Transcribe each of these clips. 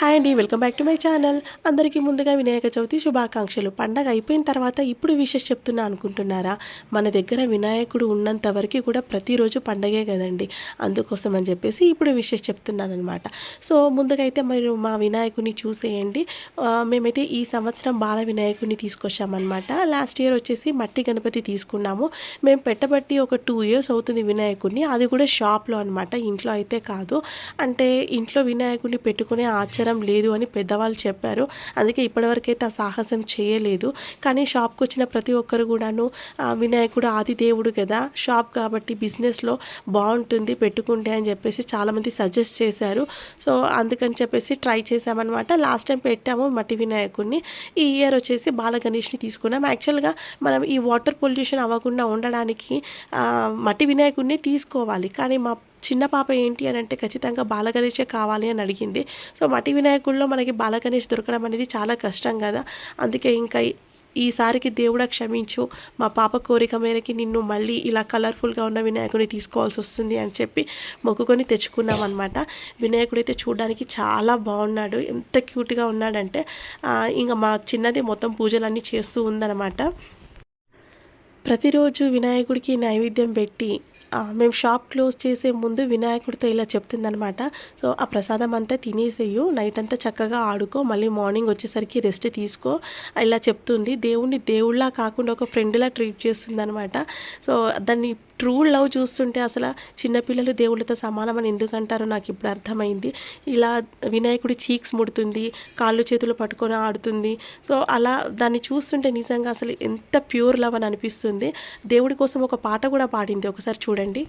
Hi అండి welcome back to my channel. అందరికీ ముందుగా వినాయక చవితి శుభాకాంక్షలు. పండగ అయిపోయిన తర్వాత ఇప్పుడు విషెస్ చెప్తున్నా అనుకుంటున్నారా? మన దగ్గర వినాయకుడు ఉన్నంత వరకు కూడా ప్రతిరోజు పండగే కదండి. అందుకోసం అని చెప్పేసి ఇప్పుడు విషెస్ చెప్తున్నాను అనమాట సో ముందుగా అయితే మీరు మా వినాయకుడిని చూసేయండి. మేమైతే ఈ సంవత్సరం బాల వినాయకుడిని తీసుకొచ్చామన్నమాట. లాస్ట్ ఇయర్ వచ్చేసి మట్టి గణపతి తీసుకున్నాము. మేము పెట్టబట్టి ఒక టూ ఇయర్స్ అవుతుంది వినాయకుడిని. అది కూడా షాప్లో అనమాట ఇంట్లో అయితే కాదు. అంటే ఇంట్లో వినాయకుడిని పెట్టుకునే అవసరం లేదు అని పెద్దవాళ్ళు చెప్పారు. అందుకే ఇప్పటివరకైతే ఆ సాహసం చేయలేదు. కానీ షాప్కి వచ్చిన ప్రతి ఒక్కరు కూడాను వినాయకుడు ఆది దేవుడు కదా షాప్ కాబట్టి బిజినెస్లో బాగుంటుంది పెట్టుకుంటే అని చెప్పేసి చాలామంది సజెస్ట్ చేశారు. సో అందుకని చెప్పేసి ట్రై చేసామన్నమాట లాస్ట్ టైం పెట్టాము మట్టి వినాయకుడిని. ఈ ఇయర్ వచ్చేసి బాల గణేష్ని తీసుకున్నాం. యాక్చువల్గా మనం ఈ వాటర్ పొల్యూషన్ అవ్వకుండా ఉండడానికి మట్టి వినాయకుడిని తీసుకోవాలి. కానీ మా చిన్న పాప ఏంటి అని అంటే ఖచ్చితంగా బాలగణేషే కావాలి అని అడిగింది. సో మటి వినాయకుల్లో మనకి బాలగణేష్ దొరకడం అనేది చాలా కష్టం కదా. అందుకే ఇంకా ఈసారికి దేవుడా క్షమించు. మా పాప కోరిక మేరకి నిన్ను మళ్ళీ ఇలా కలర్ఫుల్గా ఉన్న వినాయకుడిని తీసుకోవాల్సి వస్తుంది అని చెప్పి మొక్కుకొని తెచ్చుకున్నాం అనమాట వినాయకుడు అయితే చూడడానికి చాలా బాగున్నాడు. ఎంత క్యూట్గా ఉన్నాడంటే ఇంకా మా చిన్నది మొత్తం పూజలన్నీ చేస్తూ ఉందన్నమాట. ప్రతిరోజు వినాయకుడికి నైవేద్యం పెట్టి మేము షాప్ క్లోజ్ చేసే ముందు వినాయకుడితో ఇలా చెప్తుందనమాట సో ఆ ప్రసాదం అంతా తినేసేయు నైట్ అంతా చక్కగా ఆడుకో మళ్ళీ మార్నింగ్ వచ్చేసరికి రెస్ట్ తీసుకో ఇలా చెప్తుంది. దేవుణ్ణి దేవుళ్ళ కాకుండా ఒక ఫ్రెండ్లా ట్రీట్ చేస్తుంది అనమాట సో దాన్ని ట్రూ లవ్ చూస్తుంటే అసలు చిన్నపిల్లలు దేవుళ్ళతో సమానమని ఎందుకంటారో నాకు ఇప్పుడు అర్థమైంది. ఇలా వినాయకుడి చీక్స్ ముడుతుంది కాళ్ళు చేతులు పట్టుకొని ఆడుతుంది. సో అలా దాన్ని చూస్తుంటే నిజంగా అసలు ఎంత ప్యూర్ లవ్ అని అనిపిస్తుంది. దేవుడి కోసం ఒక పాట కూడా పాడింది. ఒకసారి చూడండి.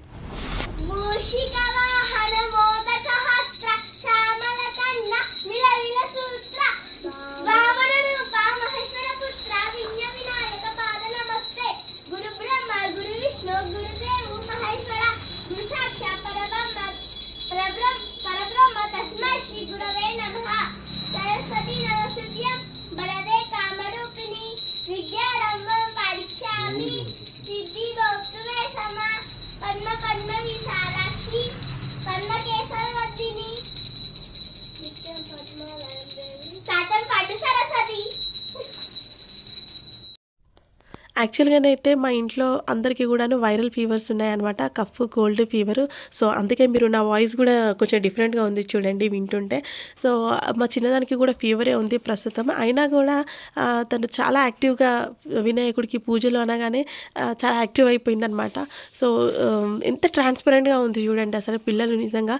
యాక్చువల్గానైతే మా ఇంట్లో అందరికీ కూడాను వైరల్ ఫీవర్స్ ఉన్నాయన్నమాట. Cough cold fever. సో అందుకే మీరు నా వాయిస్ కూడా కొంచెం డిఫరెంట్గా ఉంది చూడండి వింటుంటే. సో మా చిన్నదానికి కూడా ఫీవరే ఉంది ప్రస్తుతం. అయినా కూడా తను చాలా యాక్టివ్గా వినాయకుడికి పూజలు అనగానే చాలా యాక్టివ్ అయిపోయిందనమాట సో ఎంత ట్రాన్స్పరెంట్గా ఉంది చూడండి అసలు పిల్లలు నిజంగా.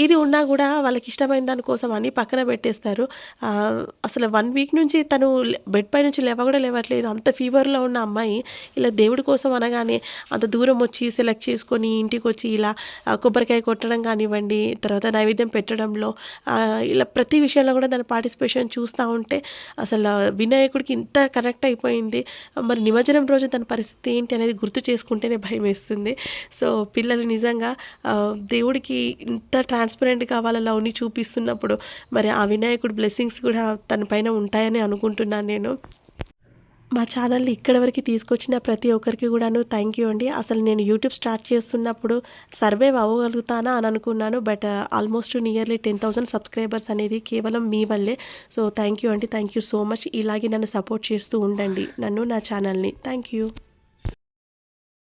ఏది ఉన్నా కూడా వాళ్ళకి ఇష్టమైన దానికోసం అని పక్కన పెట్టేస్తారు. అసలు వన్ వీక్ నుంచి తను బెడ్ పై నుంచి లేవ కూడా లేవట్లేదు. అంత ఫీవర్లో ఉన్న అమ్మాయి ఇలా దేవుడి కోసం అనగానే అంత దూరం వచ్చి సెలెక్ట్ చేసుకొని ఇంటికి వచ్చి ఇలా కొబ్బరికాయ కొట్టడం కానివ్వండి తర్వాత నైవేద్యం పెట్టడంలో ఇలా ప్రతి విషయంలో కూడా దాని పార్టిసిపేషన్ చూస్తూ ఉంటే అసలు వినాయకుడికి ఇంత కనెక్ట్ అయిపోయింది. మరి నిమజ్జనం రోజు తన పరిస్థితి ఏంటి అనేది గుర్తు చేసుకుంటేనే భయం వేస్తుంది. సో పిల్లలు నిజంగా దేవుడికి ఇంత ట్రాన్స్పరెంట్ వాళ్ళ ఉన్ని చూపిస్తున్నప్పుడు మరి ఆ వినాయకుడి బ్లెస్సింగ్స్ కూడా తన పైన ఉంటాయని అనుకుంటున్నాను నేను. మా ఛానల్ని ఇక్కడ వరకు తీసుకొచ్చిన ప్రతి ఒక్కరికి కూడాను థ్యాంక్ యూ అండి. అసలు నేను యూట్యూబ్ స్టార్ట్ చేస్తున్నప్పుడు సర్వైవ్ అవ్వగలుగుతానా అని అనుకున్నాను but almost nearly ten thousand subscribers అనేది కేవలం మీ వల్లే. సో థ్యాంక్ యూ అండి. థ్యాంక్ యూ సో మచ్ ఇలాగే నన్ను సపోర్ట్ చేస్తూ ఉండండి. నన్ను నా ఛానల్ని. Thank you